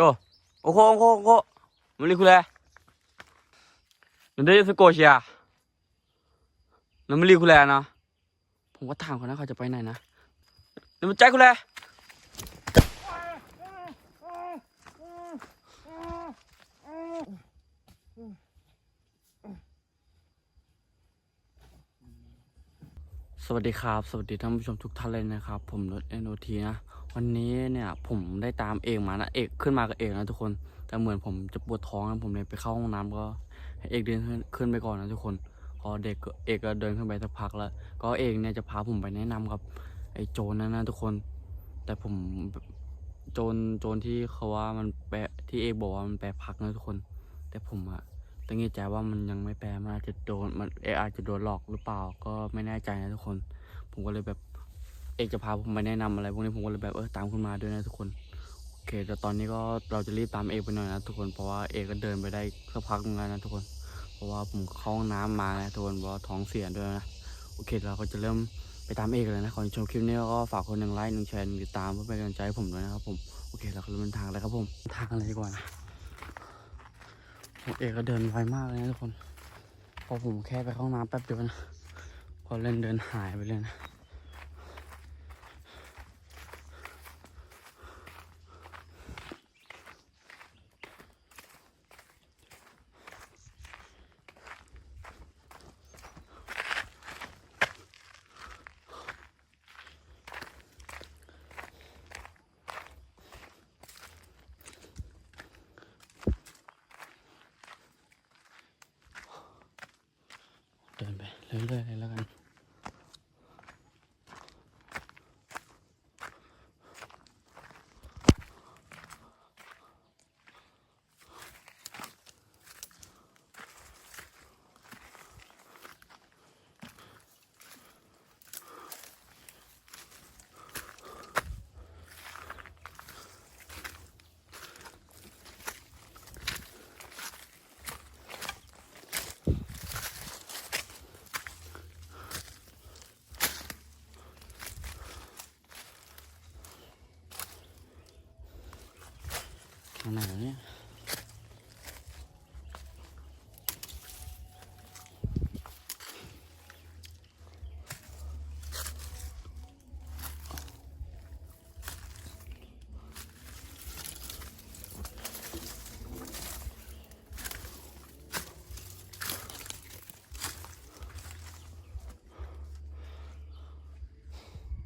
โจโอ้โโอ้โหโอ้โหมันลิคุเลยนั่นได้สกอเชียนั่นมันลิคุเลยนะผมก็ถามเขานะเขาจะไปไหนนะนั่นมันใจคุเลยสวัสดีครับ สวัสดีท่านผู้ชมทุกท่านเลยนะครับ ผมรถเอโนทีนะ วันนี้เนี่ยผมได้ตามเอกมานะเอกขึ้นมากับเอกนะทุกคน แต่เหมือนผมจะปวดท้องนะผมเลยไปเข้าห้องน้ำก็เอกเดินขึ้นไปก่อนนะทุกคนพอเด็กเอกก็เดินขึ้นไปสักพักแล้ว ก็เอกเนี่ยจะพาผมไปแนะนำกับ ไอ้โจรนั่นนะทุกคน แต่ผมโจรโจรที่เขาว่ามันแปลที่เอกบอกว่ามันแปลพักนะทุกคน แต่ผมอะตั้งใจว่ามันยังไม่แปลมันอาจจะโดนมันเอกอาจจะโดนหลอกหรือเปล่าก็ไม่แน่ใจนะทุกคน ผมก็เลยแบบ เอกจะพาผมไปแนะนำอะไรพวกนี้ผมก็เลยแบบเออตามขึ้นมาด้วยนะทุกคนโอเคแต่ตอนนี้ก็เราจะรีบตามเอกไปหน่อยนะทุกคนเพราะว่าเอกก็เดินไปได้สักพักนึงแล้วนะทุกคน เพราะว่าผมเข้าห้องน้ำมานะทุกคนเพราะว่าท้องเสียด้วยนะโอเคเราก็จะเริ่มไปตามเอกเลยนะก่อชมคลิปนี้ก็ฝากคนหนึ่งไลค์หนึ่งแชร์หนึ่งติดตามเพื่อเป็นกำลังใจให้ผมด้วยนะครับผมโอเคเราก็เริ่มเดินทางแล้วครับผมทางกันเลยดีกว่านะเอกก็เดินไวมากเลยนะทุกคนพอผมแค่ไปเข้าห้องน้ำแป๊บเดียวนะพอเล่นเดินหายไปเลยนะ เดินไปเรื่อยๆเลยแล้วกัน ทางไหนวะเนี่ย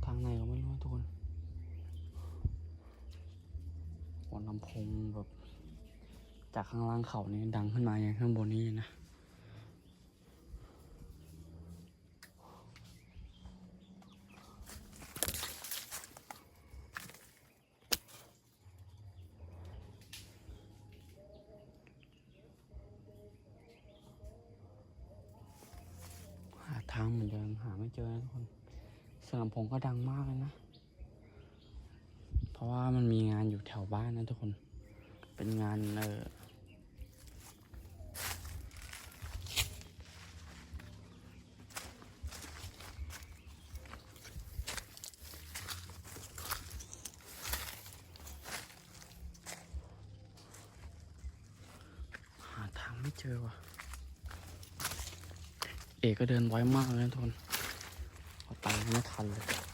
ทางไหนก็ไม่รู้นะทุกคน หัว ลำโพงแบบจากข้างล่างเขานี่ดังขึ้นมาอย่างข้างบนนี่นะหาทางเหมือนเดิมหาไม่เจอนะทุกคนเสียงลำโพงก็ดังมากเลยนะ ราะว่ามันมีงานอยู่แถวบ้านนะทุกคน เป็นงานเออหาทางไม่เจอว่ะ เอกก็เดินไวมากเลยทุกคนเอาไปไม่ทันเลย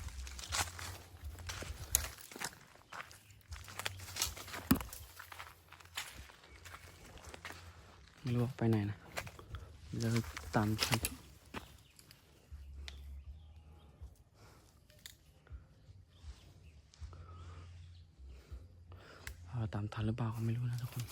รู้ไปไหนนะเดี๋ยวตามทันเอ่อตามทันหรือเปล่าก็ไม่รู้นะทุกคน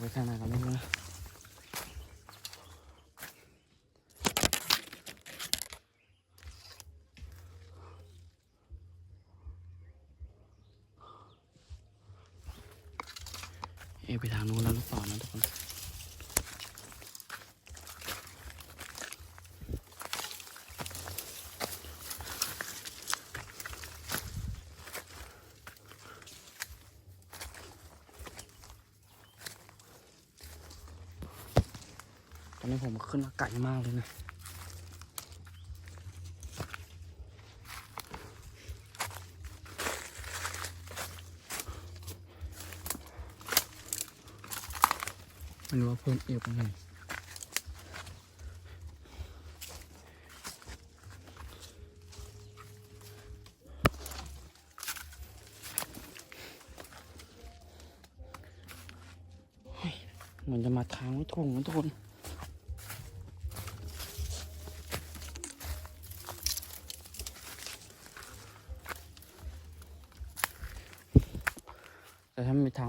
ไปทางไหนก็ไม่รู้นะเอไปทางนู้นแล้วลูกต่อนะทุกคน อนนี้ผมขึ้นมาไกลมากเลยนะม่รู้ว่าเพื่อนเอฟยังไงเฮ้ยมันจะมาทางไม่ถูกนะทุกคน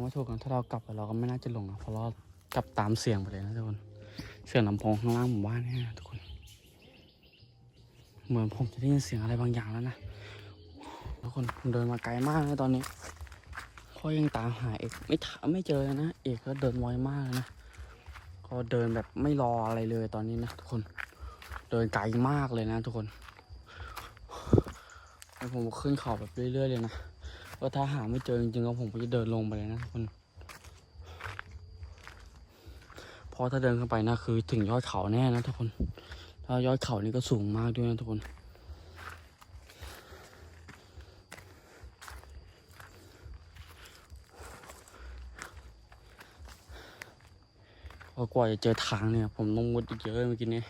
ไม่ถูกกันถ้าเรากลับไปเราก็ไม่น่าจะหลงนะเพราะเรากลับตามเสียงไปเลยนะทุกคน เสียงลำโพงข้างล่างหมู่บ้านเนี่ยนะทุกคน เหมือนผมจะได้ยินเสียงอะไรบางอย่างแล้วนะทุกคนผมเดินมาไกลมากนะตอนนี้พราะยังตามหาเอกไม่ถามไม่เจอเลยนะเอกก็เดินไวมากเลยนะก็เดินแบบไม่รออะไรเลยตอนนี้นะทุกคน เดินไกลมากเลยนะทุกคนผมขึ้นเขาแบบเรื่อยๆเลยนะ ว่าถ้าหาไม่เจอจริงๆก็ผมก็จะเดินลงไปเลยนะทุกคนเพราะถ้าเดินขึ้นไปนะคือถึงยอดเขาแน่นะทุกคนถ้ายอดเขานี่ก็สูงมากด้วยนะทุกคนพอกว่าจะเจอทางเนี่ย ผมต้องมุดอีกเยอะเมื่อกี้นี้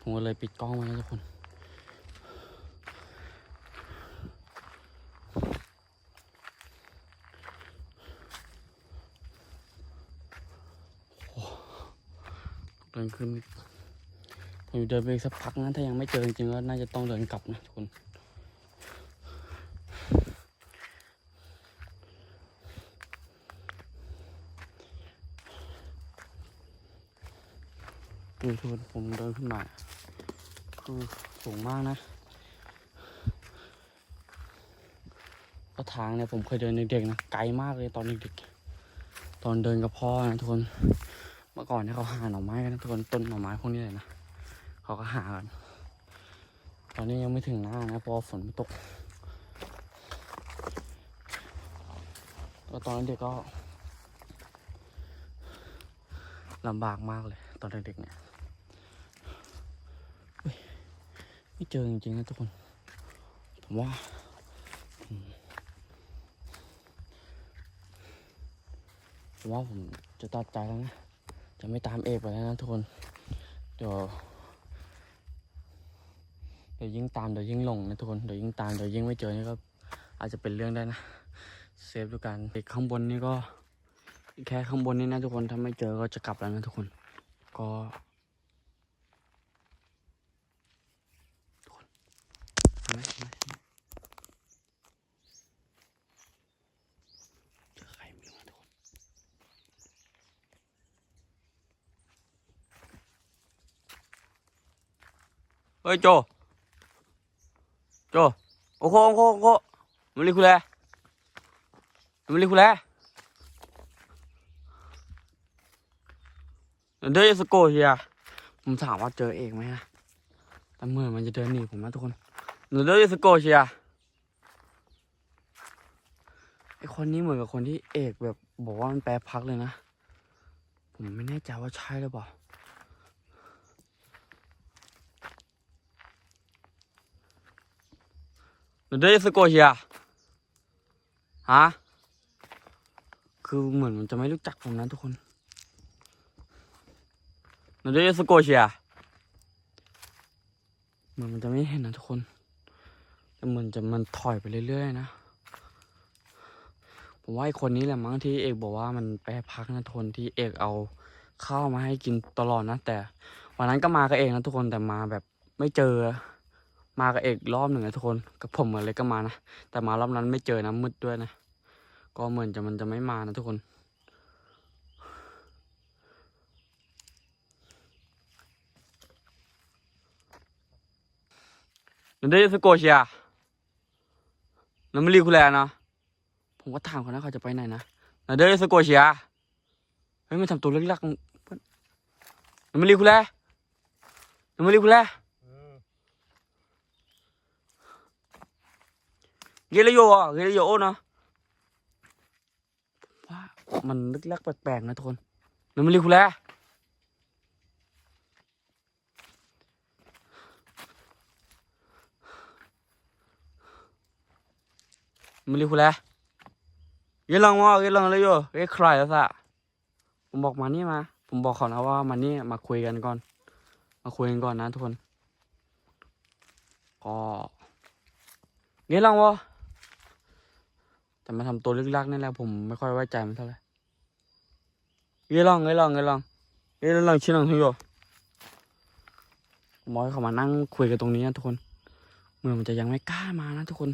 ผมก็เลยปิดกล้องไว้นะทุกคน เดินขึ้นผมเดินไปอีกสักพักนะถ้ายังไม่เจอจริงๆก็น่าจะต้องเดินกลับนะทุกคนดูทุกคนผมเดินขึ้นมาคือสูงมากนะก็ทางเนี่ยผมเคยเดินเด็กๆนะไกลมากเลยตอนเด็กๆตอนเดินกับพ่อนะทุกคน มื่อก่อนเนี่ยเขาหาหน่อไม้กันทุกคนต้นหน่อไม้พวกนี้เลยนะเขาก็หากันตอนนี้ยังไม่ถึงหน้านะเพราะฝนไม่ตกแล้วตอนนั้นเด็กก็ลำบากมากเลย ตอนเด็กๆเนี่ยไม่เจอจริงๆนะทุกคน ผมว่าผมว่าผมจะตัดใจแล้วนะ จะไม่ตามเอกไปแล้วนะทุกคน เดี๋ยว เดี๋ยวยิ่งตามเดี๋ยวยิ่งหลงนะทุกคน เดี๋ยวยิ่งตามเดี๋ยวยิ่งไม่เจอนี่ก็อาจจะเป็นเรื่องได้นะ เซฟด้วยกันเด็กข้างบนนี่ก็ แค่ข้างบนนี่นะทุกคน ถ้าไม่เจอก็จะกลับแล้วนะทุกคน ก็คนเห็นไหมเห็นไหมเห็นไหมเจอใครไม่รู้นะทุกคน เฮ้ยโจ โจ โอ้โหโอ้โหโอ้โหมันรีคูแลมันรีคูแลเดินสโกเฮียผมถามว่าเจอเอกไหมนะแต่เมื่อมันจะเดินหนีผมนะทุกคนเดินสโกเฮียไอคนนี้เหมือนกับคนที่เอกแบบบอกว่ามันแปรพักเลยนะ ผมไม่แน่ใจว่าใช่หรือเปล่า หนูได้สโกเชียฮะ คือเหมือนมันจะไม่รู้จักผมนะทุกคนหนูได้สโกเชียเหมือนมันจะไม่เห็นนะทุกคน แต่เหมือนจะมันถอยไปเรื่อยๆนะ ผมว่าไอคนนี้แหละมั้งที่เอกบอกว่ามันไปพักนะทุกคนที่เอกเอาข้าวมาให้กินตลอดนะ แต่วันนั้นก็มากับเอกนะทุกคนแต่มาแบบไม่เจอ มากับเอกรอบหนึ่งนะทุกคนกับผมเหมือนเลยก็มานะแต่มารอบนั้นไม่เจอนะมืดด้วยนะก็เหมือนจะมันจะไม่มานะทุกคน นั่นได้สโกเชียนั่นไม่รีคูแลนะผมก็ถามเขานะเขาจะไปไหนนะนั่นได้สโกเชียเฮ้ยมันทำตัวเล็กๆเพื่อนนั่นไม่รีคูแลนั่นไม่รีคูแล Galileo รโยนะว้ามันลึกลักแปลกๆนะทุกคนนั่นมันลิคูแลมันลิคูแล้ยี่ลังว่ายี่ลังเลยโยเอ้ใครแล้วสะผมบอกมานี่มา ผมบอกเขานะว่ามานี่มาคุยกันก่อน มาคุยกันก่อนนะทุกคนก็ยี่ลังว่า แต่มาทำตัวลึกลักนี่แหละผมไม่ค่อยไว้ใจมันเท่าไหร่ยี่ลองยี่ลองยี่ลองยี่ลองชิ้นลองทุกโย่ผมอกให้เขามานั่งคุยกันตรงนี้นะทุกคนเหมือนมันจะยังไม่กล้ามานะทุกคน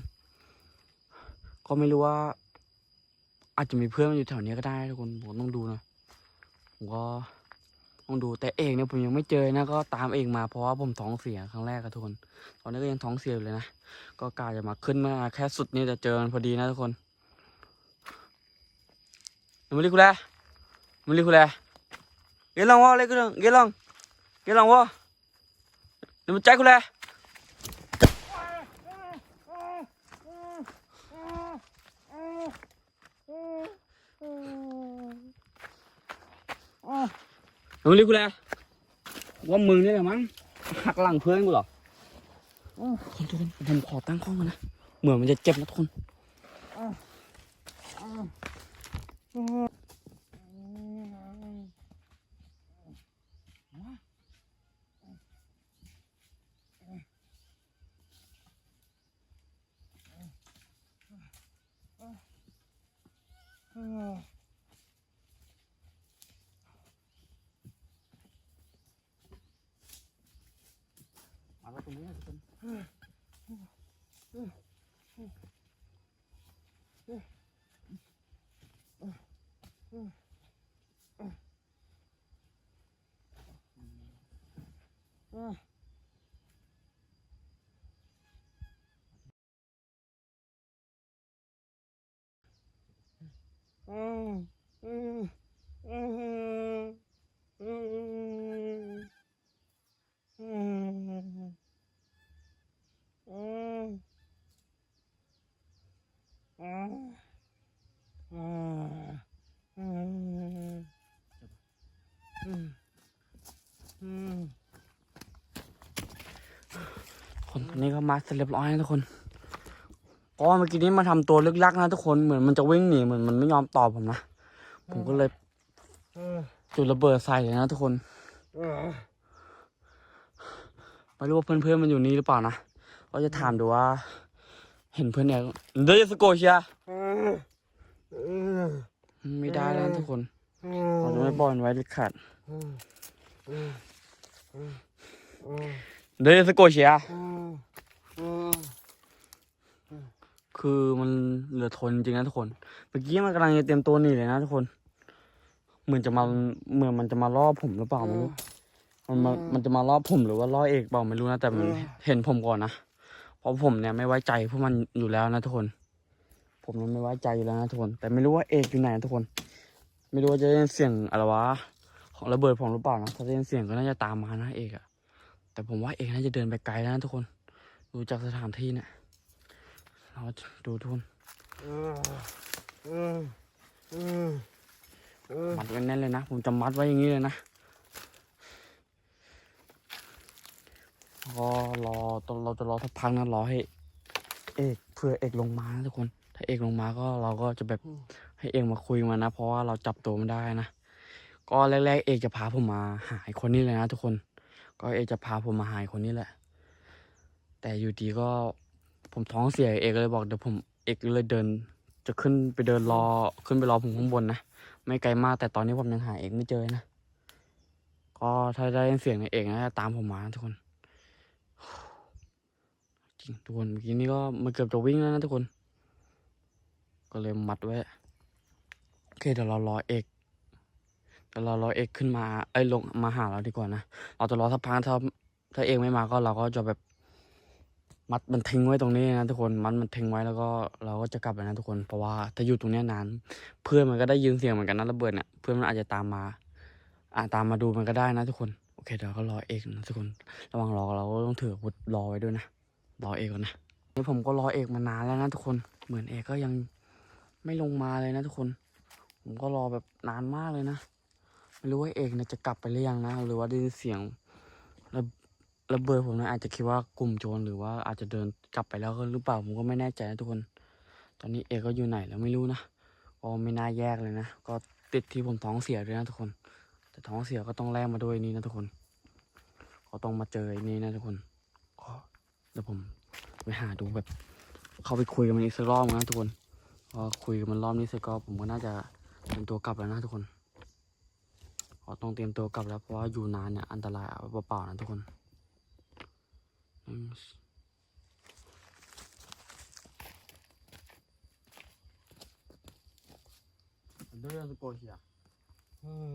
ก็ไม่รู้ว่า อาจจะมีเพื่อนมันอยู่แถวนี้ก็ได้ทุกคนผมต้องดูนะผมก็ต้องดูแต่เองเนี่ยผมยังไม่เจอนะก็ตามเองมาเพราะว่าผมท้องเสียครั้งแรกอะทุกคน ตอนนี้ก็ยังท้องเสียอยู่เลยนะก็กาจะมาขึ้นมาแค่สุดนี้จะเจอพอดีนะทุกคน มาลิคุแลมาลิคุแลเกลองวะเลกูลงเกลองเกลองวะเดี๋ยวมันใจกูแลมึงเรียกกูแล้วว่ามึงนี่แหละมั้งหักหลังเพื่อนกูเหรอคนทุกคนผมขอตั้งข้องกันนะ เหมือนมันจะเจ็บนะทุกคนมาแล้วต รงนี้นะทุกคน คนนี้ก็มาเสร็จเรียบร้อยนะทุกคนก็เมื่อกี้นี้มาทำตัวลึกลักนะทุกคนเหมือนมันจะวิ่งหนีเหมือนมันไม่ยอมตอบผมนะ ผมก็เลยจุดระเบิดใส่เลยนะทุกคนไม่รู้ว่าเพื่อนๆมันอยู่นี่หรือเปล่านะก็จะถามดูว่า เห็นเพื่อนเนี่ยเดยวสโกเชียไม่ได้แล้วนะทุกคนเราจะไม่ปล่อยมันไว้เด็ดขาดเดยวสโกเชียคือมันเหลือทนจริงๆนะทุกคน เมื่อกี้มันกำลังจะเตรียมตัวหนีเลยนะทุกคน เหมือนจะมาเหมือนมันจะมาล่อผมหรือเปล่าไม่รู้มันมามันจะมาล่อผมหรือว่าล่อเอกเปล่าไม่รู้นะแต่มันเห็นผมก่อนนะ เพราะผมเนี่ยไม่ไว้ใจพวกมันอยู่แล้วนะทุกคน ผมเนี่ยไม่ไว้ใจอยู่แล้วนะทุกคน แต่ไม่รู้ว่าเอกอยู่ไหนนะทุกคน ไม่รู้ว่าจะได้ยินเสียงอะไรวะของระเบิดผมหรือเปล่านะถ้าได้ยินเสียงก็น่าจะตามมานะเอกอะแต่ผมว่าเอกน่าจะเดินไปไกลแล้วนะทุกคน ดูจากสถานที่เนี่ยเราดูทุกคนมัดไว้แน่นเลยนะ ผมจะมัดไว้อย่างนี้เลยนะ รอตอนเราจะรอสักพักนะรอให้ เอกเพื่อเอกลงมานะทุกคน ถ้าเอกลงมาก็เราก็จะแบบให้เอกมาคุยมานะ เพราะว่าเราจับตัวมันได้นะก็แรกๆ เอกจะพาผมมาหาไอ้คนนี้เลยนะทุกคน ก็เอกจะพาผมมาหาไอ้คนนี้แหละ แต่อยู่ดีก็ผมท้องเสียเอกเลยบอกเดี๋ยวผมเอกเลยเดิน จะขึ้นไปเดินรอขึ้นไปรอผมข้างบนนะไม่ไกลมากแต่ตอนนี้ผมยังหาเอกไม่เจอนะก็ถ้าได้ยินเสียงในเอกนะจะตามผมมานะทุกคน จริงทุกคนเมื่อกี้นี้ก็มันเกือบจะวิ่งแล้วนะทุกคน ก็เลยมัดไว้โอเคเดี๋ยวเรารอเอกเดี๋ยวเรารอเอกขึ้นมาไอ้ลงมาหาเราดีกว่านะเราจะรอสักพักถ้าถ้าเอกไม่มาก็เราก็จะแบบมัดมันทิ้งไว้ตรงนี้นะทุกคนมัดมันทิ้งไว้แล้วก็เราก็จะกลับไปนะทุกคนเพราะว่าถ้าอยู่ตรงนี้นาน เพื่อนมันก็ได้ยินเสียงเหมือนกันนะระเบิดเนี่ยเพื่อนมันอาจจะตามมาอ่าตามมาดูมันก็ได้นะทุกคนโอเคเดี๋ยวก็รอเอกนะทุกคน ระหว่างรอเราก็ต้องถืออาวุธรอไว้ด้วยนะ รอเอกก่อนนะนี่ผมก็รอเอกมานานแล้วนะทุกคน เหมือนเอกก็ยังไม่ลงมาเลยนะทุกคน ผมก็รอแบบนานมากเลยนะ ไม่รู้ว่าเอกเนี่ยจะกลับไปหรือยังนะ หรือว่าได้ยินเสียงระระเบิดผมนะอาจจะคิดว่ากลุ่มโจรหรือว่าอาจจะเดินกลับไปแล้วก็หรือเปล่าผมก็ไม่แน่ใจนะทุกคน ตอนนี้เอกก็อยู่ไหนแล้วไม่รู้นะก็ไม่น่าแยกเลยนะ ก็ติดที่ผมท้องเสียด้วยนะทุกคน แต่ท้องเสียก็ต้องแลกมาด้วยนี่นะทุกคน ก็ต้องมาเจอไอ้นี่นะทุกคน เดี๋ยวผมไปหาดูแบบ เข้าไปคุยกับมันอีกสักรอบนะทุกคนพอคุยกับมันรอบนี้เสร็จก็ผมก็น่าจะเตรียมตัวกลับแล้วนะทุกคนขอต้องเตรียมตัวกลับแล้วเพราะว่าอยู่นานเนี่ยอันตรายเปล่าๆนะทุกคนอันเดอร์สกอร์เชียอืม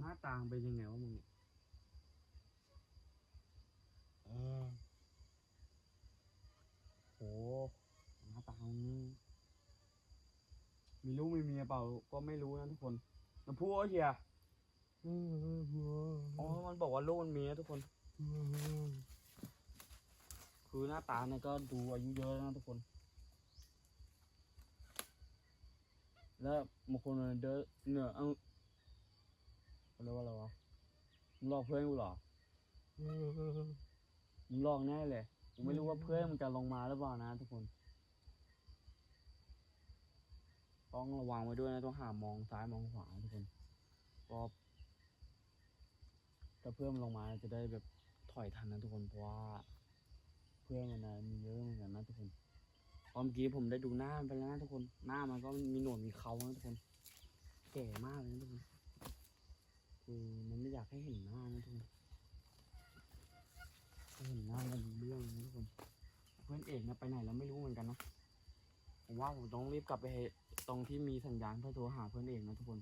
หน้าต่างเป็นยังไงวะมึงอืมโหหน้าต่างนี่มีลูกมีเมียเปล่าก็ไม่รู้นะทุกคนมันพูดว่าเฮียอืมอืมอ๋อ มันบอกว่าลูกมันมีนะทุกคน คือหน้าตาเนี่ยก็ดูอายุเยอะแล้วนะทุกคน แล้วบางคนเดียเดินเนือเอาเขาเรียกว่าอะไรวะมึงลอกเพื่อนกูเหรอมึงลอกแน่เลยกูไม่รู้ว่าเพื่อนมันจะลงมาหรือเปล่านะทุกคน ต้องระวังไว้ด้วยนะต้องหามองซ้ายมองขวาทุกคนก็ถ้าเพื่อนมันลงมาจะได้แบบถอยทันนะทุกคนเพราะว่าเพื่อนมันนะมีเยอะเหมือนกันนะทุกคน อนเมื่อกี้ผมได้ดูหน้ามันไปแล้วนะทุกคน หน้ามันก็มีหนวดมีเขานะทุกคน แก่มากเลยนะทุกคนคือมันไม่อยากให้เห็นหน้านะทุกคนเห็นหน้ามันเรื่องนะทุกคน เพื่อนเอกนะไปไหนแล้วไม่รู้เหมือนกันนะผมว่าผมต้องรีบกลับไปตรงที่มีสัญญาณเพื่อโทรหาเพื่อนเอกนะทุกคน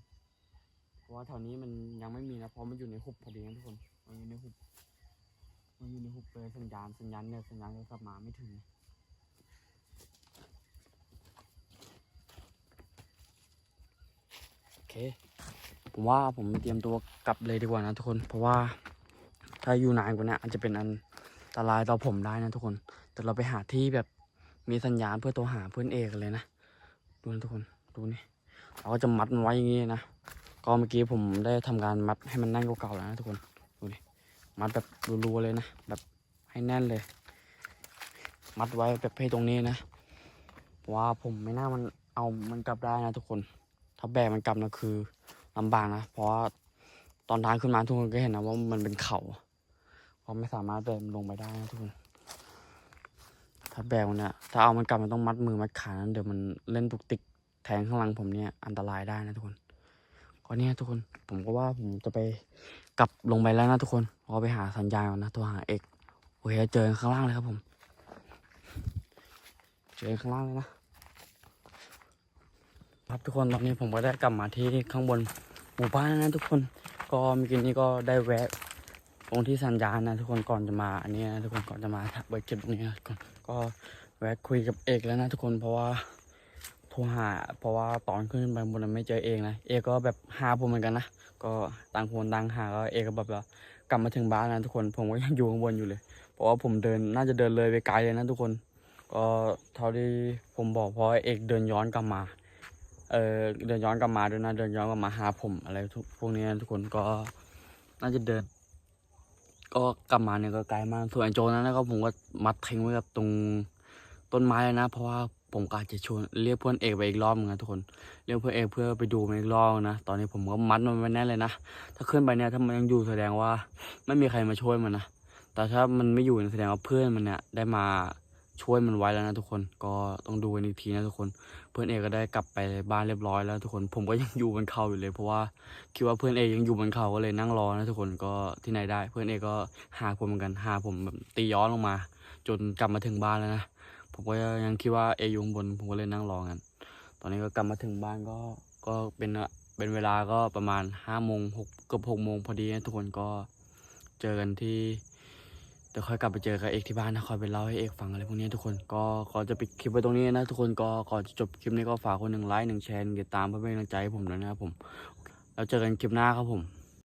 เพราะว่าแถวนี้มันยังไม่มีนะเพราะมันอยู่ในหุบพอดีนะทุกคน มันอยู่ในหุบ มันอยู่ในหุบเลยสัญญาณสัญญาณเนี่ยสัญญาณจะกลับมาไม่ถึง โอเค ผมว่าผมเตรียมตัวกลับเลยดีกว่านะทุกคน เพราะว่าถ้าอยู่นานกว่านี้อาจจะเป็นอันตรายต่อผมได้นะทุกคน แต่เราไปหาที่แบบมีสัญญาณเพื่อโทรหาเพื่อนเอกเลยนะ ดูนะทุกคน ดูนี่ เราก็จะมัดมันไว้อย่างงี้นะ ก็เมื่อกี้ผมได้ทำการมัดให้มันแน่นกว่าเก่าแล้วนะทุกคน ดูดิมัดแบบรัวๆเลยนะ แบบให้แน่นเลย มัดไว้แบบให้ตรงนี้นะว่าผมไม่น่ามันเอามันกลับได้นะทุกคน ถ้าแบกมันกลับนะคือลำบากนะ เพราะว่าตอนทางขึ้นมาทุกคนก็เห็นนะว่ามันเป็นเขาเพราะไม่สามารถแบกมันลงไปได้นะทุกคน ถ้าแบกมันเนี่ยถ้าเอามันกลับมันต้องมัดมือมัดขานั้นเดี๋ยวมันเล่นตุกติกแทงข้างหลังผมเนี่ยอันตรายได้นะทุกคนก็เนี่ยทุกคนผมก็ว่าผมจะไปกลับลงไปแล้วนะทุกคนก็ไปหาสัญญาณก่อนนะโทรหาเอกโอเคเจอข้างล่างเลยครับผม เจอข้างล่างเลยนะ ครับทุกคนตอนนี้ผมก็ได้กลับมาที่ข้างบนหมู่บ้านนะทุกคนก็เมื่อกี้นี้ก็ได้แวะตรงที่สัญญาณนะทุกคนก่อนจะมาอันนี้นะทุกคนก่อนจะมาเบิร์เก็บตรงนี้นะทุกคนก็แวะคุยกับเอกแล้วนะทุกคนเพราะว่าโทรหาเพราะว่าตอนขึ้นไปบนนั้นไม่เจอเอกนะเอกก็แบบหาผมเหมือนกันนะก็ต่างคนต่างหาก็เอกก็แบบว่ากลับมาถึงบ้านนะทุกคนผมก็ยังอยู่ข้างบนอยู่เลย เพราะว่าผมเดินน่าจะเดินเลยไปไกลเลยนะทุกคน ก็เท่าที่ผมบอกเพราะเอกเดินย้อนกลับมา เออเดินย้อนกลับมาด้วยนะ เดินย้อนกลับมาหาผมอะไรทุกพวกนี้ทุกคนก็น่าจะเดิน ก็กลับมาเนี่ยก็ไกลมากส่วนไอโจนั้นนะครับผมก็มัดทิ้งไว้กับตรงต้นไม้เลยนะ เพราะว่าผมก็อาจจะชวนเรียกเพื่อนเอกไปอีกรอบนึงนะทุกคนเรียกเพื่อนเอกเพื่อไปดูมันอีกรอบนะตอนนี้ผมก็มัดมันไว้แน่เลยนะถ้าขึ้นไปเนี่ยถ้ามันยังอยู่แสดงว่า ไม่มีใครมาช่วยมันนะแต่ถ้ามันไม่อยู่แสดงว่าเพื่อนมันเนี่ยได้มา ช่วยมันไว้แล้วนะทุกคนก็ต้องดูกันอีกทีนะทุกคน เพื่อนเอกก็ได้กลับไปบ้านเรียบร้อยแล้วทุกคนผมก็ยังอยู่บนเขาอยู่เลย เพราะว่าคิดว่าเพื่อนเอกยังอยู่บนเขาก็เลยนั่งรอนะทุกคนก็ที่ไหนได้ เพื่อนเอกก็หาผมเหมือนกันหาผมแบบตีย้อนลงมา จนกลับมาถึงบ้านแล้วนะผมก็ยังคิดว่าเอกอยู่บนผมก็เลยนั่งรอกันตอนนี้ก็กลับมาถึงบ้านก็ก็เป็นเป็นเวลาก็ประมาณห้าโมงหกเกือบหกโมงพอดีนะทุกคนก็เจอกันที่ ดี๋ยวค่อยกลับไปเจอกับเอกที่บ้านนะคอยไปเล่าให้เอกฟังอะไรพวกนี้ทุกคนก็ขอจะปิดคลิปไว้ตรงนี้นะทุกคนก็ก่อนจะจบคลิปนี้ก็ฝากคนหนึ่งไลค์หนึ่งแชร์ติดตามเพื่อเป็นกำลังใจให้ผมด้วยนะครับผมแล้วเจอกันคลิปหน้าครับผม